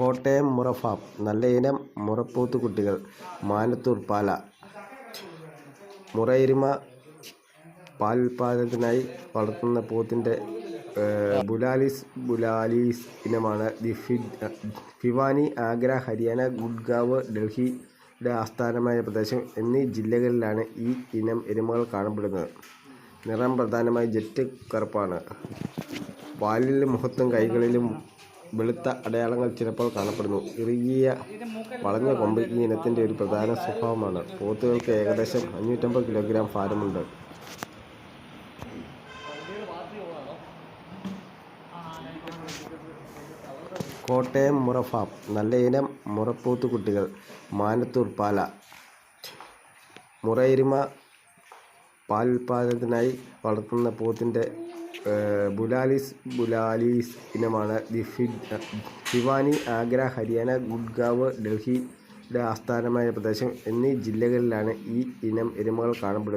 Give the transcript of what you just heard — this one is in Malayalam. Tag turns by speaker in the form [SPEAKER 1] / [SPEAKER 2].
[SPEAKER 1] കോട്ടയം മുറ ഫാം ഇനം മുറപ്പോത്ത് കുട്ടികൾ മാനത്തൂർ പാല. മുറയെരുമ പാലുൽപാദനത്തിനായി വളർത്തുന്ന പോത്തിന്റെ ബുലാലിസ് ബുലാലിസ് ഇനമാണ്. ദി ഫി ഭിവാനി ആഗ്ര ഹരിയാന ഗുഡ്ഗാവ് ഡൽഹിയുടെ ആസ്ഥാനമായ പ്രദേശം എന്നീ ജില്ലകളിലാണ് ഈ ഇനം എരുമകൾ കാണപ്പെടുന്നത്. നിറം പ്രധാനമായും ജെറ്റ് കറുപ്പാണ്. വാലിലും മുഖത്തും കൈകളിലും വെളുത്ത അടയാളങ്ങൾ ചിലപ്പോൾ കാണപ്പെടുന്നു. ഇറുകിയ വളഞ്ഞ കൊമ്പ് ഈ ഇനത്തിന്റെ ഒരു പ്രധാന സ്വഭാവമാണ്. പോത്തുകൾക്ക് ഏകദേശം അഞ്ഞൂറ്റമ്പത് കിലോഗ്രാം ഭാരമുണ്ട്. കോട്ടയം മുറ ഫാം നല്ലയിനം മുറപ്പോത്തുകുട്ടികൾ. മാനത്തൂർ പാല. മുറയിരുമ പാലുൽപാദനത്തിനായി വളർത്തുന്ന പോത്തിന്റെ ബുലാലിസ് ബുലാലിസ് ഇനമാണ്. ഭിവാനി ആഗ്ര ഹരിയാന ഗുഡ്ഗാവ് ഡൽഹിയുടെ ആസ്ഥാനമായ പ്രദേശം എന്നീ ജില്ലകളിലാണ് ഈ ഇനം എരുമകൾ കാണപ്പെടുന്നത്.